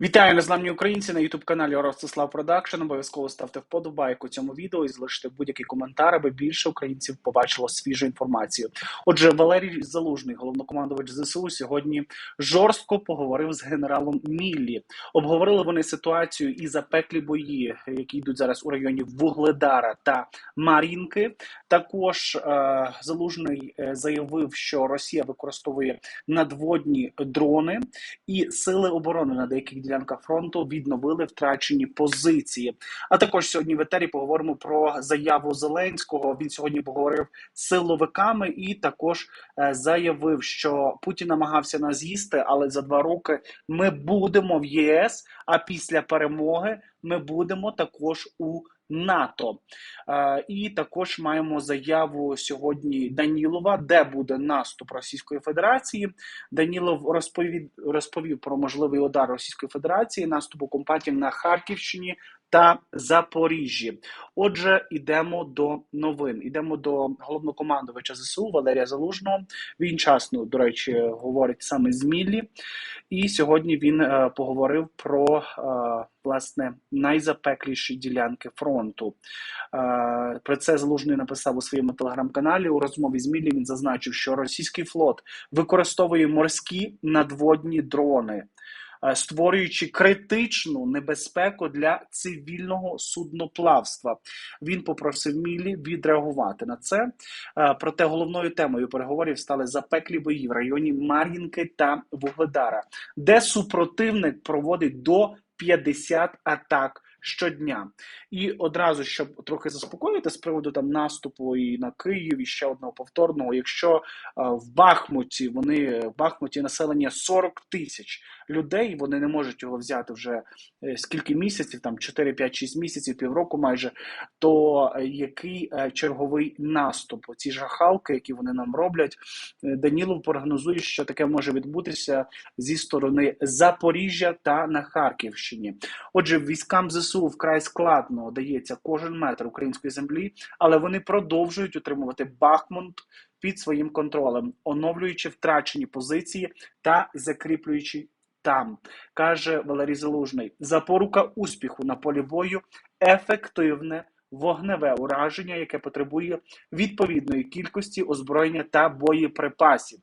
Вітаю незламні українці на youtube каналі Ростислав Продакшн. Обов'язково ставте вподобайку цьому відео і залиште будь-який коментар, аби більше українців побачило свіжу інформацію. Отже, Валерій Залужний, головнокомандувач ЗСУ, сьогодні жорстко поговорив з генералом Міллі. Обговорили вони ситуацію і запеклі бої, які йдуть зараз у районі Вугледара та Мар'їнки. Також е, Залужний е, заявив, що Росія використовує надводні дрони і сили оборони на деяких ділянках фронту відновили втрачені позиції. А також сьогодні в етері поговоримо про заяву Зеленського. Він сьогодні поговорив з силовиками і також е, заявив, що Путін намагався нас з'їсти, але за два роки ми будемо в ЄС. А після перемоги ми будемо також у НАТО. Е, і також маємо заяву сьогодні Данілова, де буде наступ Російської Федерації. Данілов розповів розповів про можливий удар Російської Федерації, наступ окупантів на Харківщині та Запоріжжі. Отже, йдемо до новин. Йдемо до головнокомандувача ЗСУ Валерія Залужного. Він часто, до речі, говорить саме з Міллі. І сьогодні він е, поговорив про е, власне найзапекліші ділянки фронту. Е, про це Залужний написав у своєму телеграм-каналі. У розмові з Міллі він зазначив, що російський флот використовує морські надводні дрони. Е, створюючи критичну небезпеку для цивільного судноплавства. Він попросив Мілі відреагувати на це. Е, Проте головною темою переговорів стали запеклі бої в районі Мар'їнки та Вугледара, де супротивник проводить до 50 атак. Щодня і одразу щоб трохи заспокоїти з приводу там наступу і на Київ і ще одного повторного. Якщо а, в Бахмуті вони в Бахмуті населення 40 тисяч людей, вони не можуть його взяти вже е, скільки місяців, там 4, 5, 6 місяців, півроку майже. То е, який е, черговий наступ? Ці жахалки, які вони нам роблять, е, Данілов прогнозує, що таке може відбутися зі сторони Запоріжжя та на Харківщині. Отже, військам ЗСУ вкрай складно дається кожен метр української землі, але вони продовжують утримувати Бахмут під своїм контролем, оновлюючи втрачені позиції та закріплюючи там, каже Валерій Залужний. Запорука успіху на полі бою ефективне. Вогневе ураження, яке потребує відповідної кількості озброєння та боєприпасів.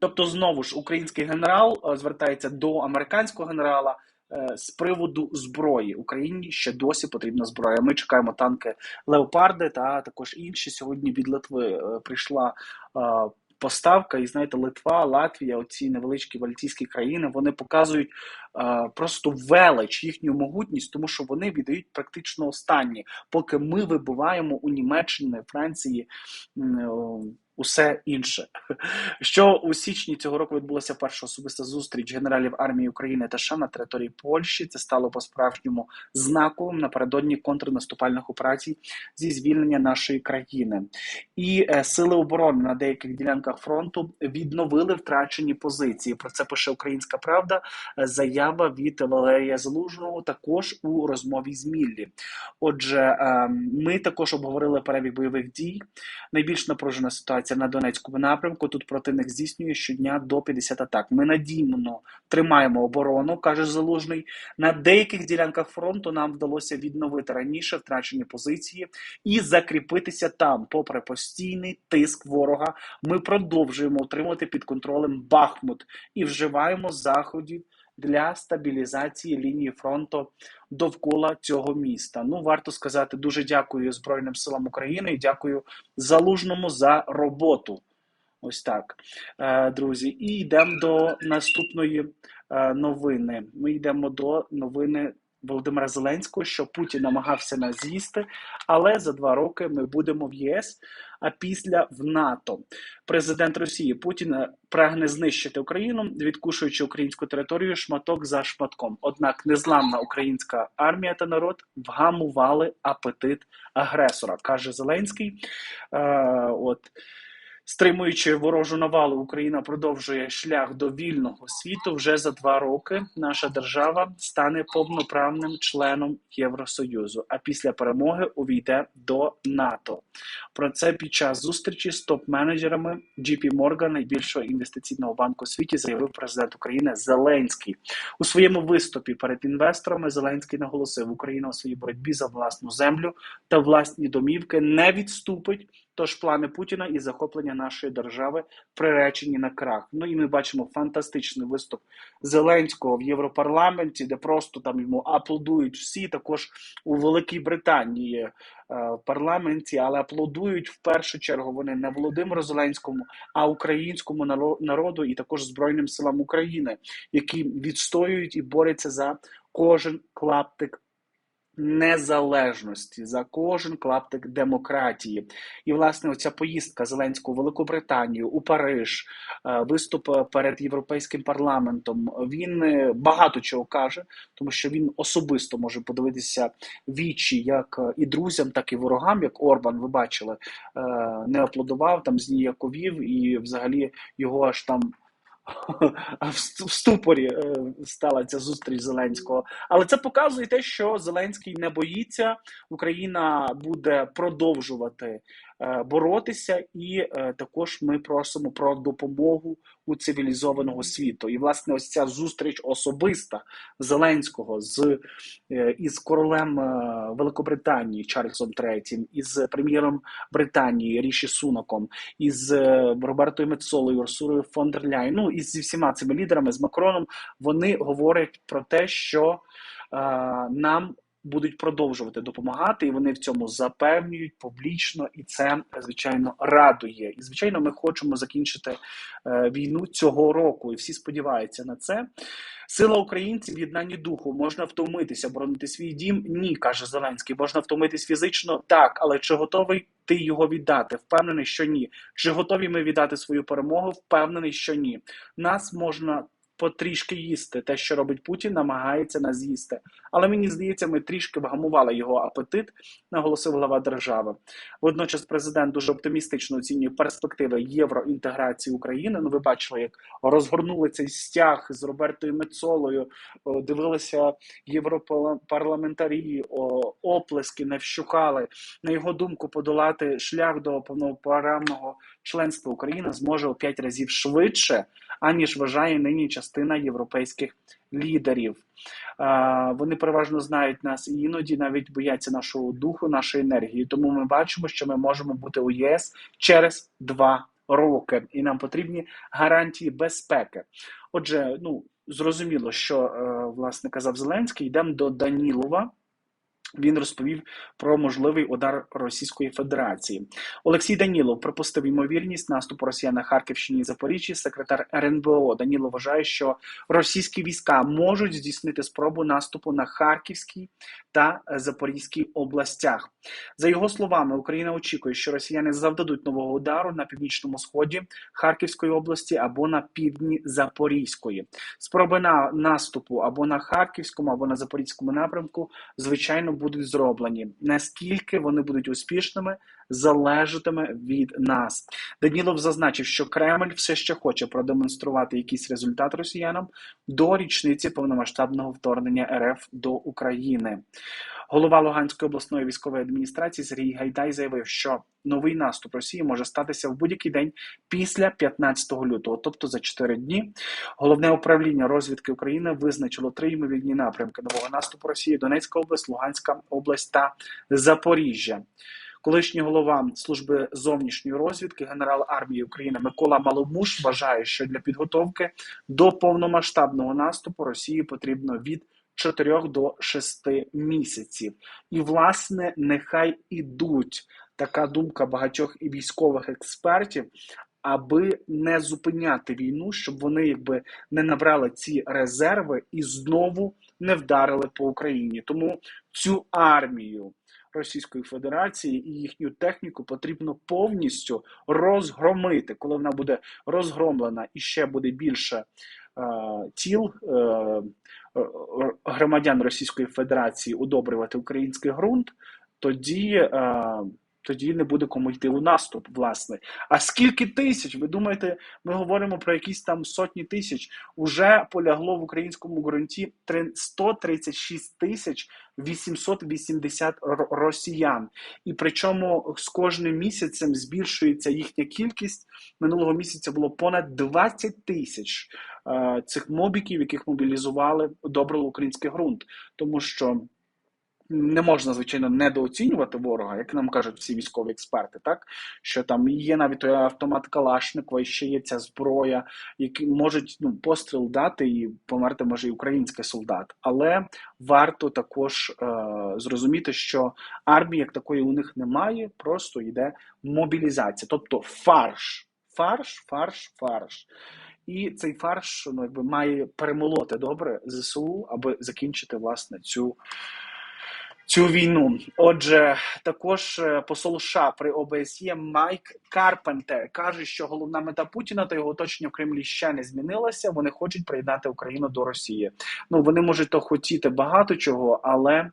Тобто, знову ж український генерал е, звертається до американського генерала з приводу зброї. Україні ще досі потрібна зброя. Ми чекаємо танки Леопарди та також інші. Сьогодні від Литви е, прийшла е, поставка, і знаєте, Литва, Латвія, оці невеличкі балтійські країни, вони показують е, просто велич їхню могутність, тому що вони віддають практично останні, поки ми вибуваємо у Німеччині, Франції. м, Усе інше, що у січні цього року відбулася перша особиста зустріч генералів армії України та США на території Польщі. Це стало по справжньому знаковим напередодні контрнаступальних операцій зі звільнення нашої країни. І е, сили оборони на деяких ділянках фронту відновили втрачені позиції. Про це пише Українська Правда. Е, Заява від Валерія Залужного також у розмові з Міллі. Отже, е, ми також обговорили перебіг бойових дій. Найбільш напружена ситуація на Донецькому напрямку. Тут противник здійснює щодня до 50 атак. Ми надійно тримаємо оборону, каже Залужний. На деяких ділянках фронту нам вдалося відновити раніше втрачені позиції і закріпитися там, попри постійний тиск ворога. Ми продовжуємо утримувати під контролем Бахмут і вживаємо заходів. Для стабілізації лінії фронту довкола цього міста. Ну варто сказати дуже дякую Збройним силам України і дякую залужному за роботу. Ось так, Е, друзі. І йдемо до наступної е, новини. Ми йдемо до новини Володимира Зеленського, що Путін намагався нас з'їсти, але за два роки ми будемо в ЄС. А після в НАТО президент Росії Путін прагне знищити Україну, відкушуючи українську територію шматок за шматком. Однак незламна українська армія та народ вгамували апетит агресора, каже Зеленський. Е, от Стримуючи ворожу навалу, Україна продовжує шлях до вільного світу. Вже за два роки наша держава стане повноправним членом Євросоюзу. А після перемоги увійде до НАТО. Про це під час зустрічі з топ-менеджерами JP Morgan, найбільшого інвестиційного банку у світі, заявив президент України Зеленський у своєму виступі перед інвесторами. Зеленський наголосив, Україна у своїй боротьбі за власну землю та власні домівки не відступить. Тож плани Путіна і захоплення нашої держави приречені на крах. Ну і ми бачимо фантастичний виступ Зеленського в Європарламенті, де просто там йому аплодують всі. Також у Великій Британії е, в парламенті, але аплодують в першу чергу вони не Володимиру Зеленському, а українському наро- народу і також Збройним силам України, які відстоюють і борються за кожен клаптик незалежності, за кожен клаптик демократії. І, власне, оця поїздка Зеленського у Велику Британію, у Париж, е, виступ перед Європейським парламентом. Він е, багато чого каже, тому що він особисто може подивитися вічі як е, і друзям, так і ворогам, як Орбан, ви бачили, не аплодував, там зніяковів, і взагалі його аж там. В ступорі е, стала ця зустріч Зеленського, але це показує те, що Зеленський не боїться. Україна буде продовжувати боротися, і е, також ми просимо про допомогу у цивілізованого світу. І власне, ось ця зустріч особиста Зеленського з е, із королем е, Великобританії Чарльзом III, із прем'єром Британії Ріші Сунаком, із е, Робертою Мецолою, Урсурою фон ну і зі всіма цими лідерами з Макроном. Вони говорять про те, що е, нам будуть продовжувати допомагати, і вони в цьому запевнюють публічно, і це звичайно радує. І звичайно, ми хочемо закінчити е, війну цього року, і всі сподіваються на це. Сила українців в єднанні духу можна втомитися, боронити свій дім. Ні, каже Зеленський. Можна втомитись фізично, так, але чи готовий ти його віддати? Впевнений, що ні. Чи готові ми віддати свою перемогу? Впевнений, що ні. Нас можна потрішки їсти. Те, що робить Путін, намагається нас з'їсти. Але мені здається, ми трішки вгамували його апетит, наголосив глава держави. Водночас президент дуже оптимістично оцінює перспективи євроінтеграції України. Ну, ви бачили, як розгорнули цей стяг з Робертою Мецолою, дивилися європарламентарі, оплески не вщухали. На його думку, подолати шлях до повноправного членства України зможе у п'ять разів швидше, аніж вважає нині частина європейських лідерів. Вони переважно знають нас і іноді навіть бояться нашого духу, нашої енергії. Тому ми бачимо, що ми можемо бути у ЄС через два роки, і нам потрібні гарантії безпеки. Отже, ну зрозуміло, що е, власне казав Зеленський. Йдемо до Данілова. Він розповів про можливий удар Російської Федерації. Олексій Данілов припустив ймовірність наступу Росіян на Харківщині і Запоріжжі. Секретар РНБО Данілов вважає, що російські війська можуть здійснити спробу наступу на Харківській та Запорізькій областях. За його словами, Україна очікує, що росіяни завдадуть нового удару на північному сході Харківської області або на півдні Запорізької. Спроби на наступу або на Харківському, або на Запорізькому напрямку, звичайно, будуть зроблені. Наскільки вони будуть успішними, залежатиме від нас. Данілов зазначив, що Кремль все ще хоче продемонструвати якийсь результат росіянам до річниці повномасштабного вторгнення РФ до України. Голова Луганської обласної військової адміністрації Сергій Гайдай заявив, що новий наступ Росії може статися в будь-який день після 15 лютого, тобто за 4 дні. Головне управління розвідки України визначило три ймовірні напрямки нового наступу Росії: Донецька область, Луганська область та Запоріжжя. Колишній голова служби зовнішньої розвідки, генерал армії України Микола Маломуш вважає, що для підготовки до повномасштабного наступу Росії потрібно від 4 до 6 місяців. І, власне, нехай ідуть така думка багатьох і військових експертів, аби не зупиняти війну, щоб вони якби не набрали ці резерви і знову не вдарили по Україні. Тому цю армію. Російської Федерації і їхню техніку потрібно повністю розгромити. Коли вона буде розгромлена і ще буде більше е, тіл е, е, громадян Російської Федерації удобрювати український ґрунт, тоді е, тоді не буде кому йти у наступ, власне. А скільки тисяч? Ви думаєте, ми говоримо про якісь там сотні тисяч? Уже полягло в українському ґрунті 136 тисяч 880 росіян. І причому з кожним місяцем збільшується їхня кількість. Минулого місяця було понад 20 тисяч е, цих мобіків, яких мобілізували добрили український ґрунт, тому що не можна, звичайно, недооцінювати ворога, як нам кажуть всі військові експерти, так що там є навіть автомат Калашникова, ще є ця зброя, які можуть ну, постріл дати і померти може і український солдат. Але варто також е, зрозуміти, що армії як такої у них немає, просто йде мобілізація, тобто фарш, фарш, фарш, фарш. І цей фарш ну, якби має перемолоти добре зсу, аби закінчити власне цю цю війну. Отже, також е, посол США при ОБСЄ Майк Карпентер каже, що головна мета Путіна та його оточення в Кремлі ще не змінилася. Вони хочуть приєднати Україну до Росії. Ну вони можуть то хотіти багато чого, але е,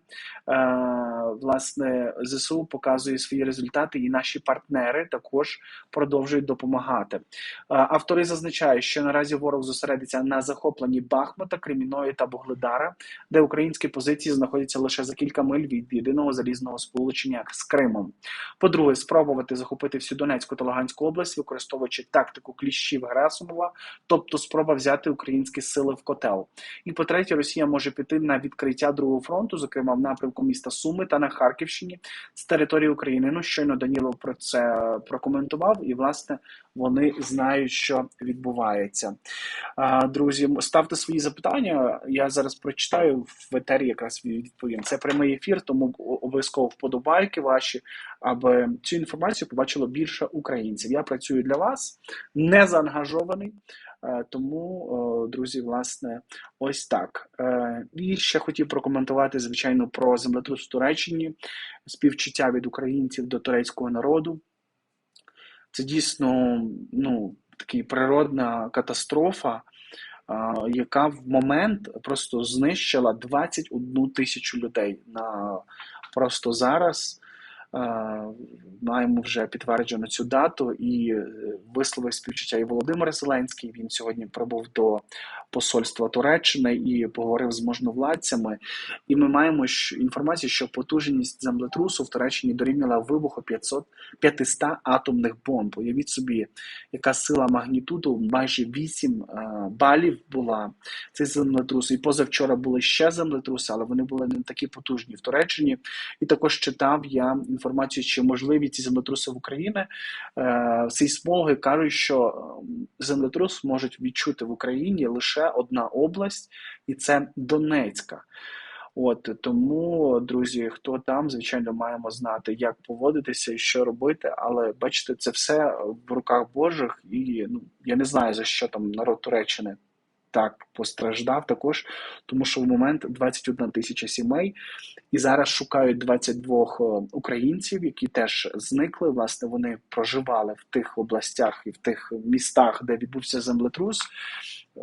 власне зсу показує свої результати, і наші партнери також продовжують допомагати. Е, автори зазначають, що наразі ворог зосередиться на захопленні Бахмута, Креміної та Бугледара, де українські позиції знаходяться лише за кілька миль від єдиного залізного сполучення з Кримом. По-друге, спробувати захопити всю Донецьку та Луганську область, використовуючи тактику кліщів Герасимова, тобто спроба взяти українські сили в котел. І по-третє, Росія може піти на відкриття другого фронту, зокрема в напрямку міста Суми та на Харківщині з території України. Ну щойно Данілов про це прокоментував, і власне вони знають, що відбувається. Друзі, ставте свої запитання. Я зараз прочитаю в етері, якраз відповім. Це прямий ефір, тому обов'язково вподобайки ваші, аби цю інформацію побачило більше українців. Я працюю для вас, не заангажований. Е, тому, друзі, власне, ось так. Е, і ще хотів прокоментувати, звичайно, про землетрус в Туреччині, співчуття від українців до турецького народу. Це дійсно ну, така природна катастрофа, яка в момент просто знищила 21 тисячу людей на просто зараз. Маємо вже підтверджену цю дату і е, висловив співчуття і Володимир Зеленський. Він сьогодні прибув до посольства Туреччини і поговорив з можновладцями. І ми маємо інформацію, що потужність землетрусу в Туреччині дорівняла вибуху 500, 500 атомних бомб. Уявіть собі, яка сила магнітуду майже 8 е, балів була цей землетрус. І позавчора були ще землетруси, але вони були не такі потужні в Туреччині. І також читав я інформацію, чи можливі ці землетруси в Україні. Е, сейсмологи кажуть, що ем, землетрус можуть відчути в Україні лише одна область, і це Донецька. От тому, друзі, хто там, звичайно, маємо знати, як поводитися і що робити. Але бачите, це все в руках Божих, і ну я не знаю за що там народ Туреччини так постраждав також, тому що в момент 21 тисяча сімей, і зараз шукають 22 е, українців, які теж зникли. Власне, вони проживали в тих областях і в тих містах, де відбувся землетрус. Е,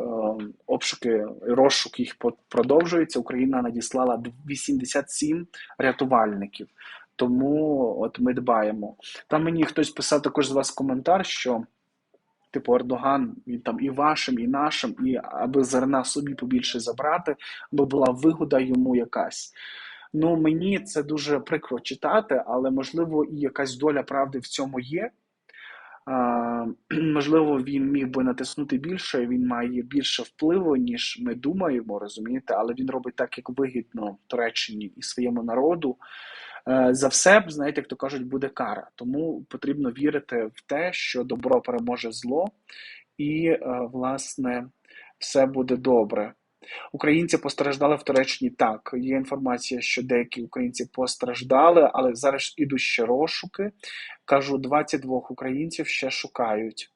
обшуки розшук їх продовжується. Україна надіслала 87 рятувальників. Тому от ми дбаємо. Там мені хтось писав також з вас коментар, що типу Ердоган, він там і вашим, і нашим, і аби зерна собі побільше забрати, аби була вигода йому якась. Ну мені це дуже прикро читати, але можливо і якась доля правди в цьому є. А, Можливо, він міг би натиснути більше, він має більше впливу, ніж ми думаємо, розумієте, але він робить так, як вигідно Туреччині і своєму народу. Е, за все, знаєте, як то кажуть, буде кара. Тому потрібно вірити в те, що добро переможе зло, і, е, власне, все буде добре. Українці постраждали в Туреччині так. Є інформація, що деякі українці постраждали, але зараз ідуть ще розшуки. Кажу, 22 українців ще шукають.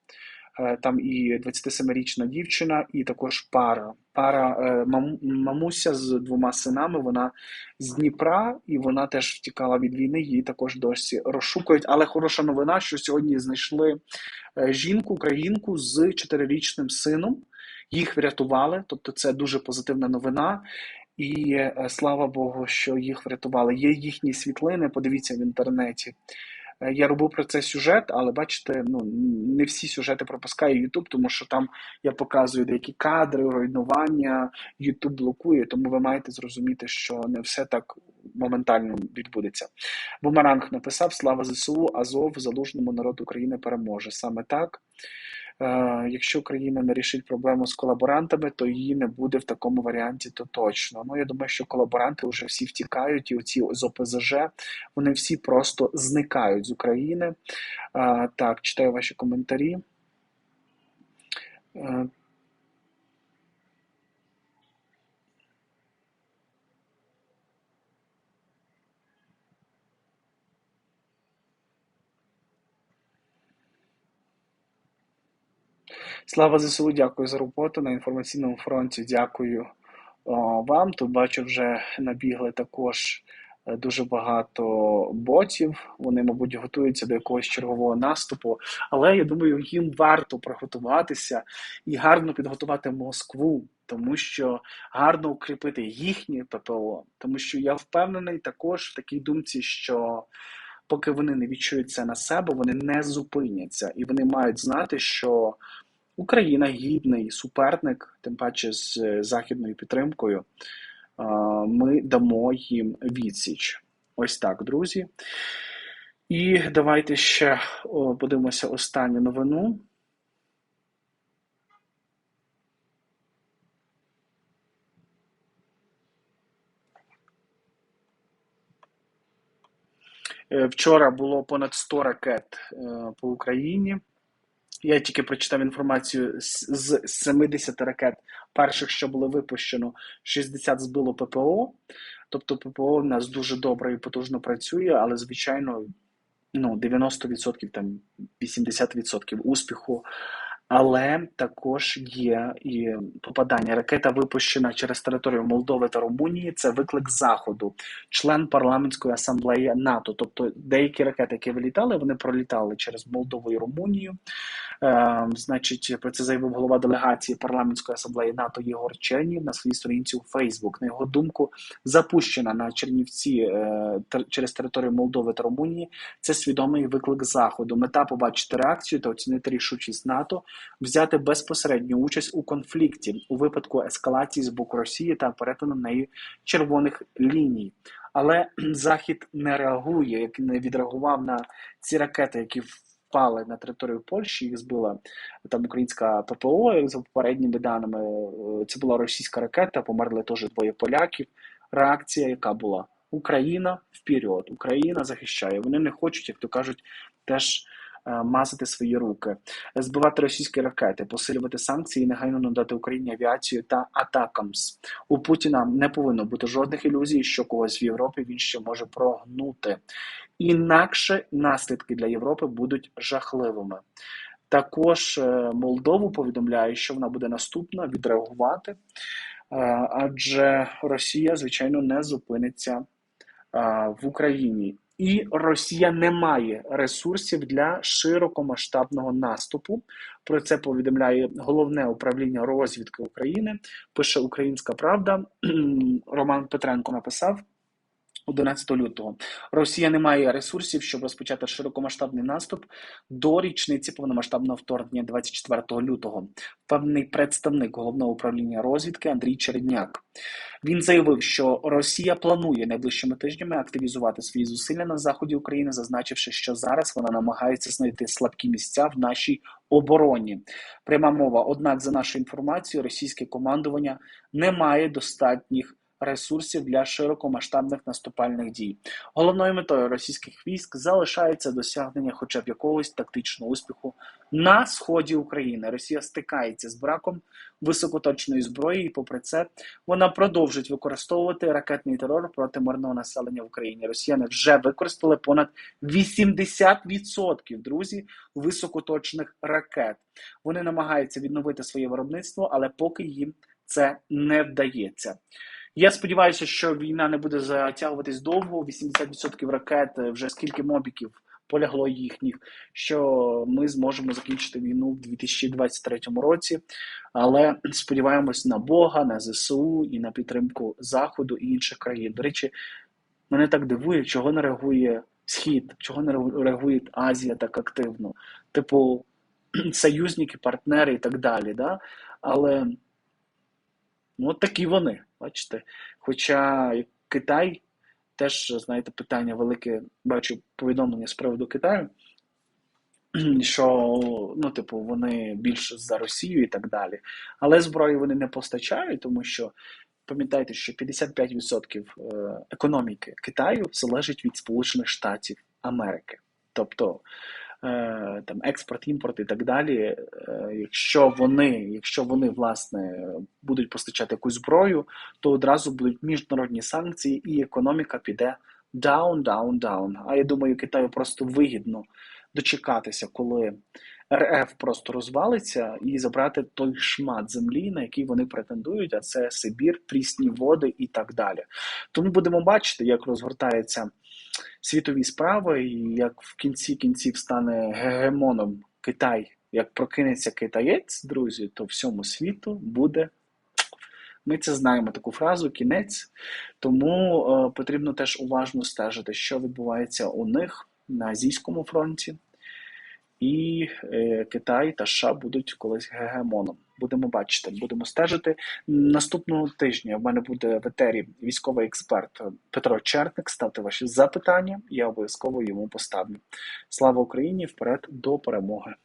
Е, там і 27-річна дівчина, і також пара. Пара е, мамуся з двома синами. Вона з Дніпра, і вона теж втікала від війни. Її також досі розшукують. Але хороша новина, що сьогодні знайшли е, жінку, українку з чотирирічним сином. Їх врятували, тобто це дуже позитивна новина. І слава Богу, що їх врятували. Є їхні світлини. Подивіться в інтернеті. Е, Я робив про це сюжет, але бачите, ну не всі сюжети пропускає Ютуб, тому що там я показую деякі кадри, руйнування, Ютуб блокує, тому ви маєте зрозуміти, що не все так моментально відбудеться. Бумеранг написав: Слава ЗСУ, Азов, залужному народу України переможе. Саме так. Е, Якщо Україна не рішить проблему з колаборантами, то її не буде в такому варіанті, то точно. Ну я думаю, що колаборанти вже всі втікають, і оці з ОПЗЖ вони всі просто зникають з України. Е, Так, читаю ваші коментарі. Слава ЗСУ, дякую за роботу на інформаційному фронті. Дякую о, вам. Тут бачу, вже набігли також е, дуже багато ботів. Вони, мабуть, готуються до якогось чергового наступу. Але я думаю, їм варто приготуватися і гарно підготувати Москву, тому що гарно укріпити їхнє ППО. Тому що я впевнений також в такій думці, що. Поки вони не відчують це на себе, вони не зупиняться, і вони мають знати, що Україна гідний суперник, тим паче з е, західною підтримкою. Ми дамо їм відсіч. Ось так, друзі. І давайте ще подивимося останню новину. Е, Вчора було понад 100 ракет е, по Україні. Я тільки прочитав інформацію з з 70 ракет, перших, що було випущено, 60 збило ППО. Тобто ППО в нас дуже добре і потужно працює, але звичайно, ну 90%, там 80% успіху. Але також є і попадання. Ракета випущена через територію Молдови та Румунії. Це виклик заходу, член парламентської асамблеї НАТО. Тобто деякі ракети, які вилітали, вони пролітали через Молдову і Румунію. Е, значить, про це заявив голова делегації парламентської асамблеї НАТО Єгор Чернів на своїй сторінці у Фейсбук. На його думку, запущена на Чернівці е, через територію Молдови та Румунії. Це свідомий виклик заходу. Мета побачити реакцію та оцінити рішучість НАТО, взяти безпосередню участь у конфлікті у випадку ескалації з боку Росії та перетину нею червоних ліній. Але Захід не реагує, як не відреагував на ці ракети, які впали на територію Польщі, їх збила там українська ППО, за попередніми даними. е, Це була російська ракета, померли теж двоє поляків. Реакція, яка була Україна вперед, Україна захищає. Вони не хочуть, як то кажуть, теж мазати свої руки, збивати російські ракети, посилювати санкції, і негайно надати Україні авіацію та атакамс. У Путіна не повинно бути жодних ілюзій, що когось в Європі він ще може прогнути. Інакше наслідки для Європи будуть жахливими. Також е, Молдову повідомляє, що вона буде наступна відреагувати, е, адже Росія, звичайно, не зупиниться е, в Україні. І Росія не має ресурсів для широкомасштабного наступу. Про це повідомляє головне управління розвідки України. Пише Українська Правда. Роман Петренко написав. 11 лютого Росія не має ресурсів, щоб розпочати широкомасштабний наступ до річниці повномасштабного вторгнення 24 лютого. Певний представник головного управління розвідки Андрій Чередняк. Він заявив, що Росія планує найближчими тижнями активізувати свої зусилля на заході України, зазначивши, що зараз вона намагається знайти слабкі місця в нашій обороні. Пряма мова. Однак, за нашою інформацією, російське командування не має достатніх ресурсів для широкомасштабних наступальних дій. Головною метою російських військ залишається досягнення хоча б якогось тактичного успіху на сході України. Росія стикається з браком високоточної зброї, і попри це вона продовжить використовувати ракетний терор проти мирного населення в Україні. Росіяни вже використали понад 80% друзі високоточних ракет. Вони намагаються відновити своє виробництво, але поки їм це не вдається. Я сподіваюся, що війна не буде затягуватись довго. 80% ракет е, вже скільки мобіків полягло їхніх, що ми зможемо закінчити війну в 2023 році. Але сподіваємось на Бога, на ЗСУ і на підтримку Заходу і інших країн. До речі, мене так дивує, чого не реагує Схід, чого не реагує Азія так активно, типу союзники, партнери і так далі. Да? Але ну, от такі вони, бачите. Хоча Китай теж, знаєте, питання велике, бачу повідомлення з приводу Китаю, що ну, типу, вони більше за Росію і так далі. Але зброю вони не постачають, тому що пам'ятайте, що 55% е, економіки Китаю залежить від Сполучених Штатів Америки. Тобто там експорт, імпорт і так далі. Е, якщо вони, якщо вони власне будуть постачати якусь зброю, то одразу будуть міжнародні санкції, і економіка піде down, down, down. А я думаю, Китаю просто вигідно дочекатися, коли РФ просто розвалиться, і забрати той шмат землі, на який вони претендують, а це Сибір, прісні води і так далі. Тому будемо бачити, як розгортаються світові справи, і як в кінці кінців стане гегемоном Китай. Як прокинеться китаєць, друзі, то всьому світу буде. Ми це знаємо таку фразу кінець, тому е, потрібно теж уважно стежити, що відбувається у них на азійському фронті, і е, Китай та США будуть колись гегемоном. Будемо бачити, будемо стежити. Наступного тижня в мене буде в етері військовий експерт Петро Черник. Ставте ваші запитання, я обов'язково йому поставлю. Слава Україні! Вперед до перемоги!